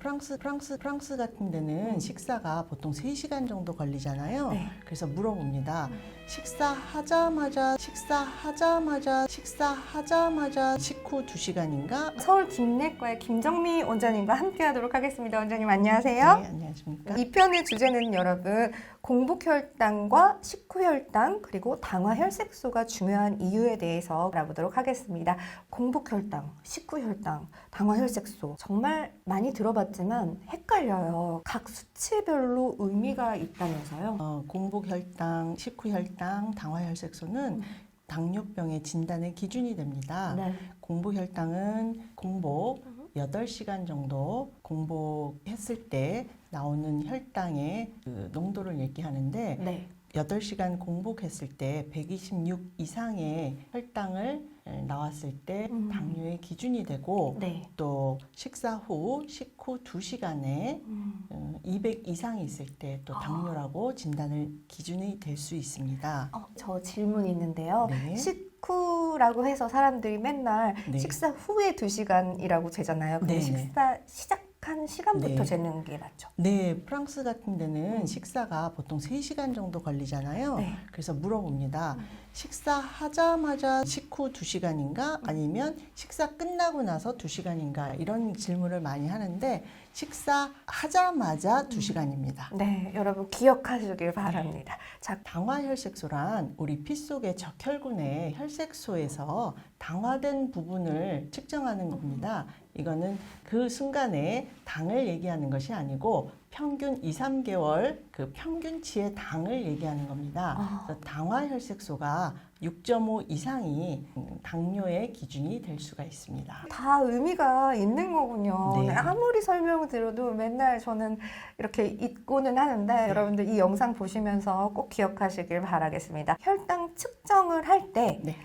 프랑스 프랑스 프랑스 같은 데는 식사가 보통 3시간 정도 걸리잖아요. 네. 그래서 물어봅니다. 식사하자마자 식사하자마자 식사하자마자 식후 2시간인가? 서울 김내과의 김정미 원장님과 함께 하도록 하겠습니다. 원장님 안녕하세요. 네, 안녕하십니까? 이 편의 주제는 여러분 공복혈당과 식후혈당 그리고 당화혈색소가 중요한 이유에 대해서 알아보도록 하겠습니다. 공복혈당, 식후혈당, 당화혈색소 정말 많이 들어봤지만 헷갈려요. 각 수치별로 의미가 있다면서요? 어, 공복혈당, 식후혈당, 당화혈색소는 당뇨병의 진단의 기준이 됩니다. 네. 공복혈당은 공복 8시간 정도 공복했을 때 나오는 혈당의 그 농도를 얘기하는데 네. 8시간 공복했을 때 126 이상의 혈당을 에, 나왔을 때 음. 당뇨의 기준이 되고 네. 또 식사 후 식후 2시간에 음. 200 이상이 있을 때또 아. 당뇨라고 진단을 기준이 될 수 있습니다. 어, 저 질문이 있는데요. 네. 식후라고 해서 사람들이 맨날 네. 식사 후에 2시간이라고 재잖아요. 근데 네, 식사 시작 한 시간부터 네. 재는 게 맞죠? 네, 프랑스 같은 데는 식사가 보통 3시간 정도 걸리잖아요. 네. 그래서 물어봅니다. 식사하자마자 식후 2시간인가 아니면 식사 끝나고 나서 2시간인가 이런 질문을 많이 하는데 식사하자마자 2시간입니다. 네, 여러분 기억하시길 바랍니다. 자, 당화혈색소란 우리 피 속의 적혈군의 혈색소에서 당화된 부분을 측정하는 겁니다. 이거는 그 순간에 당을 얘기하는 것이 아니고 평균 2, 3개월 그 평균치의 당을 얘기하는 겁니다. 아. 그래서 당화혈색소가 6.5 이상이 음, 당뇨의 기준이 될 수가 있습니다. 다 의미가 있는 거군요. 네. 네, 아무리 설명을 들어도 맨날 저는 이렇게 잊고는 하는데 네. 여러분들 이 영상 보시면서 꼭 기억하시길 바라겠습니다. 혈당 측정을 할때 네.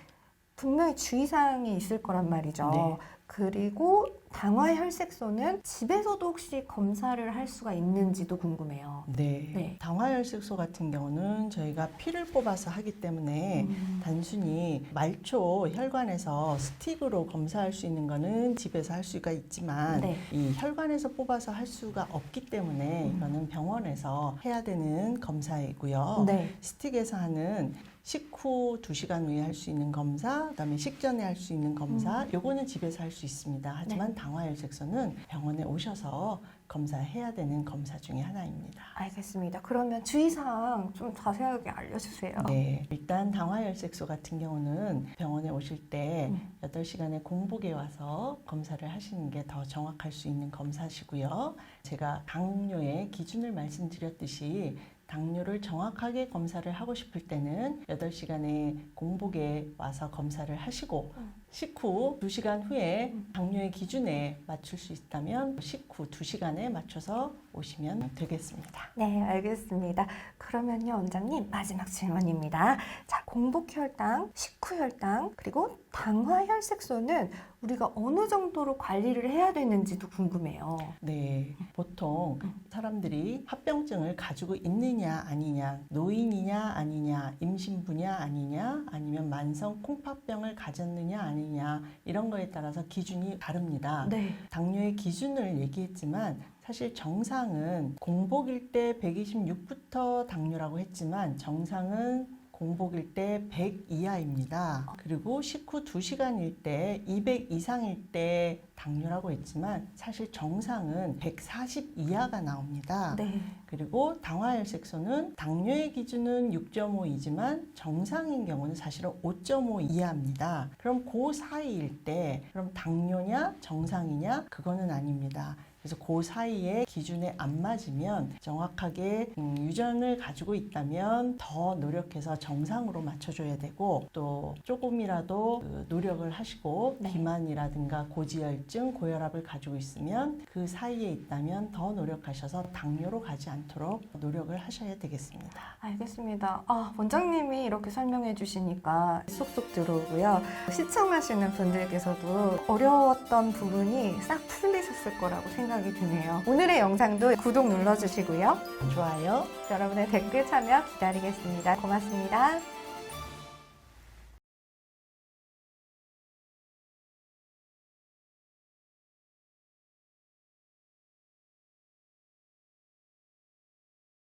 분명히 주의사항이 있을 거란 말이죠. 네. 그리고 당화혈색소는 집에서도 혹시 검사를 할 수가 있는지도 궁금해요. 네. 네. 당화혈색소 같은 경우는 저희가 피를 뽑아서 하기 때문에 음. 단순히 말초 혈관에서 스틱으로 검사할 수 있는 거는 집에서 할 수가 있지만 네. 이 혈관에서 뽑아서 할 수가 없기 때문에 음. 이거는 병원에서 해야 되는 검사이고요. 네. 스틱에서 하는 식후 2시간 후에 할 수 있는 검사, 그다음에 식전에 할 수 있는 검사, 음. 요거는 집에서 할 수 있습니다. 네. 하지만 당화혈색소는 병원에 오셔서 검사해야 되는 검사 중에 하나입니다. 알겠습니다. 그러면 주의사항 좀 자세하게 알려주세요. 네, 일단 당화혈색소 같은 경우는 병원에 오실 때 음. 8시간의 공복에 와서 검사를 하시는 게 더 정확할 수 있는 검사시고요. 제가 당뇨의 기준을 말씀드렸듯이 당뇨를 정확하게 검사를 하고 싶을 때는 8시간의 공복에 와서 검사를 하시고 음. 식후 2시간 후에 음. 당뇨의 기준에 맞출 수 있다면 식후 2시간에 맞춰서 오시면 되겠습니다. 네, 알겠습니다. 그러면요, 원장님, 마지막 질문입니다. 자, 공복 혈당, 식후 혈당, 그리고 당화 혈색소는 우리가 어느 정도로 관리를 해야 되는지도 궁금해요. 네, 보통 음. 사람들이 합병증을 가지고 있느냐 아니냐, 노인이냐 아니냐, 임신부냐 아니냐, 아니면 만성 콩팥병을 가졌느냐 아니냐 이런 거에 따라서 기준이 다릅니다. 네. 당뇨의 기준을 얘기했지만 사실 정상은 공복일 때 126부터 당뇨라고 했지만 정상은 공복일 때 100 이하입니다. 그리고 식후 2시간일 때 200 이상일 때 당뇨라고 했지만 사실 정상은 140 이하가 나옵니다. 네. 그리고 당화혈색소는 당뇨의 기준은 6.5이지만 정상인 경우는 사실은 5.5 이하입니다. 그럼 그 사이일 때 그럼 당뇨냐 정상이냐 그거는 아닙니다. 그래서 그 사이에 기준에 안 맞으면 정확하게 음, 유전을 가지고 있다면 더 노력해서 정상으로 맞춰줘야 되고 또 조금이라도 그 노력을 하시고 네. 비만이라든가 고지혈증, 고혈압을 가지고 있으면 그 사이에 있다면 더 노력하셔서 당뇨로 가지 않도록 노력을 하셔야 되겠습니다. 알겠습니다. 아, 원장님이 이렇게 설명해 주시니까 쏙쏙 들어오고요. 시청하시는 분들께서도 어려웠던 부분이 싹 풀리셨을 거라고 생각이 드네요. 오늘의 영상도 구독 눌러주시고요. 좋아요. 여러분의 댓글 참여 기다리겠습니다. 고맙습니다.